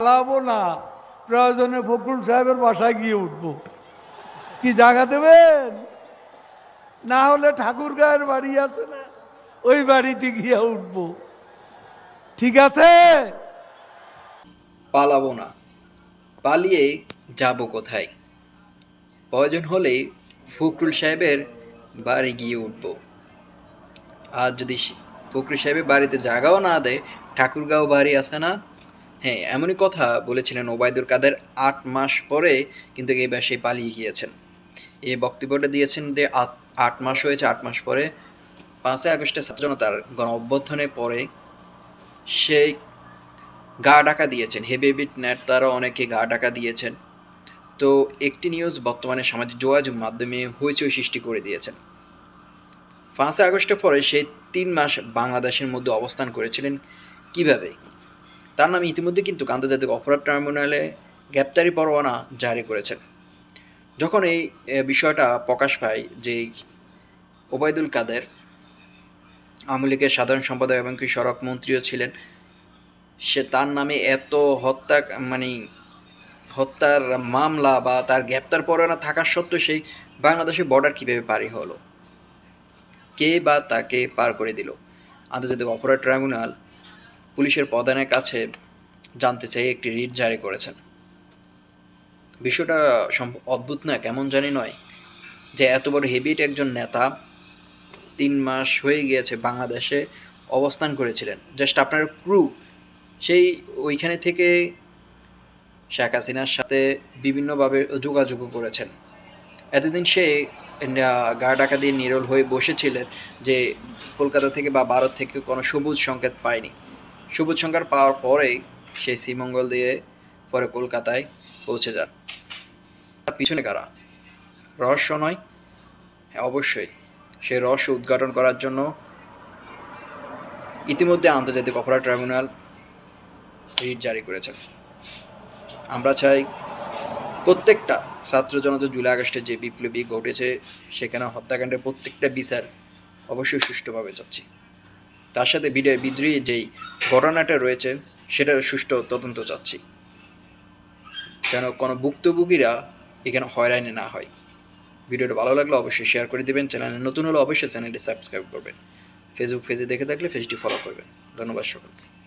পালাবো না। প্রয়োজনে ফখরুল সাহেবের বাসায় গিয়ে উঠবো। কি জায়গা দেবেন? না হলে ঠাকুর গায়ের বাড়ি আছে না, ওই বাড়িতে গিয়ে উঠবো। ঠিক আছে? পালাবো না। পালিয়ে যাব কোথায়? প্রয়োজন হলে ফখরুল সাহেবের বাড়ি গিয়ে উঠব। আর যদি ফখরুল সাহেবের বাড়িতে জায়গাও না দেয়, ঠাকুরগাঁও বাড়ি আছে না হ্যাঁ এমনই কথা বলেছিলেন ওবায়দুল কাদের আট মাস পরে কিন্তু এবার সে পালিয়ে গিয়েছেন। এই বক্তব্যটা দিয়েছেন যে আট মাস হয়েছে, আট মাস পরে পাঁচই আগস্টে জনতার গণ অভ্যর্থনের পরে সেই গা ডাকা দিয়েছেন। হেবেবিট নেট তারা অনেকে গা ডাকা দিয়েছেন। তো একটি নিউজ বর্তমানে সামাজিক যোগাযোগ মাধ্যমে হইচই সৃষ্টি করে দিয়েছেন। পাঁচই আগস্টের পরে সেই তিন মাস বাংলাদেশের মধ্যে অবস্থান করেছিলেন কীভাবে? তার নামে ইতিমধ্যে কিন্তু আন্তর্জাতিক অপরাধ ট্রাইব্যুনালে গ্রেপ্তারি পরোয়ানা জারি করেছেন। যখন এই বিষয়টা প্রকাশ পায় যে ওবায়দুল কাদের আওয়ামী লীগের সাধারণ সম্পাদক এবং কি সড়ক মন্ত্রীও ছিলেন, সে তার নামে এত হত্যা মানে হত্যার মামলা বা তার গ্রেপ্তার পরোয়ানা থাকা সত্ত্বেও সেই বাংলাদেশের বর্ডার কীভাবে পারি হলো? কে বা তাকে পার করে দিল? আন্তর্জাতিক অপরাধ ট্রাইব্যুনাল পুলিশের প্রধানের কাছে জানতে চাই একটি রিট জারি করেছেন। বিষয়টা অদ্ভুত না, কেমন জানি নয় যে এত বড় হেভিট একজন নেতা তিন মাস হয়ে গিয়েছে বাংলাদেশে অবস্থান করেছিলেন। জাস্ট আপনার ক্রু, সেই ওইখানে থেকে শেখ হাসিনার সাথে বিভিন্নভাবে যোগাযোগ করেছেন। এতদিন সে গা ডাকা দিয়ে নিরল হয়ে বসেছিলেন যে কলকাতা থেকে বা ভারত থেকে কোনো সবুজ সংকেত পায়নি। সবুজ সংকেত পাওয়ার পরেই সে শ্রীমঙ্গল দিয়ে পরে কলকাতায় পৌঁছে যান। তার পিছনে কারা? রহস্য নয়। হ্যাঁ অবশ্যই। সে রহস্য উদ্ঘাটন করার জন্য ইতিমধ্যে আন্তর্জাতিক অপরাধ ট্রাইব্যুনাল রিট জারি করেছেন আমরা চাই প্রত্যেকটা ছাত্র জনতা জুলাই আগস্টে যে বিপ্লবী ঘটেছে, সেখানে হত্যাকাণ্ডের প্রত্যেকটা বিচার অবশ্যই সুষ্ঠুভাবে চাচ্ছি। তার সাথে বিডিআই বিদ্রোহী যেই ঘটনাটা রয়েছে সেটা সুষ্ঠু তদন্ত চাচ্ছি। যেন কোনো ভুক্তভোগীরা এখানে হয়রানি না হয়। ভিডিওটা ভালো লাগলে অবশ্যই শেয়ার করে দেবেন চ্যানেলে নতুন হলে অবশ্যই চ্যানেলটি সাবস্ক্রাইব করবেন। ফেসবুক পেজে দেখে থাকলে পেজটি ফলো করবেন। ধন্যবাদ সকলকে।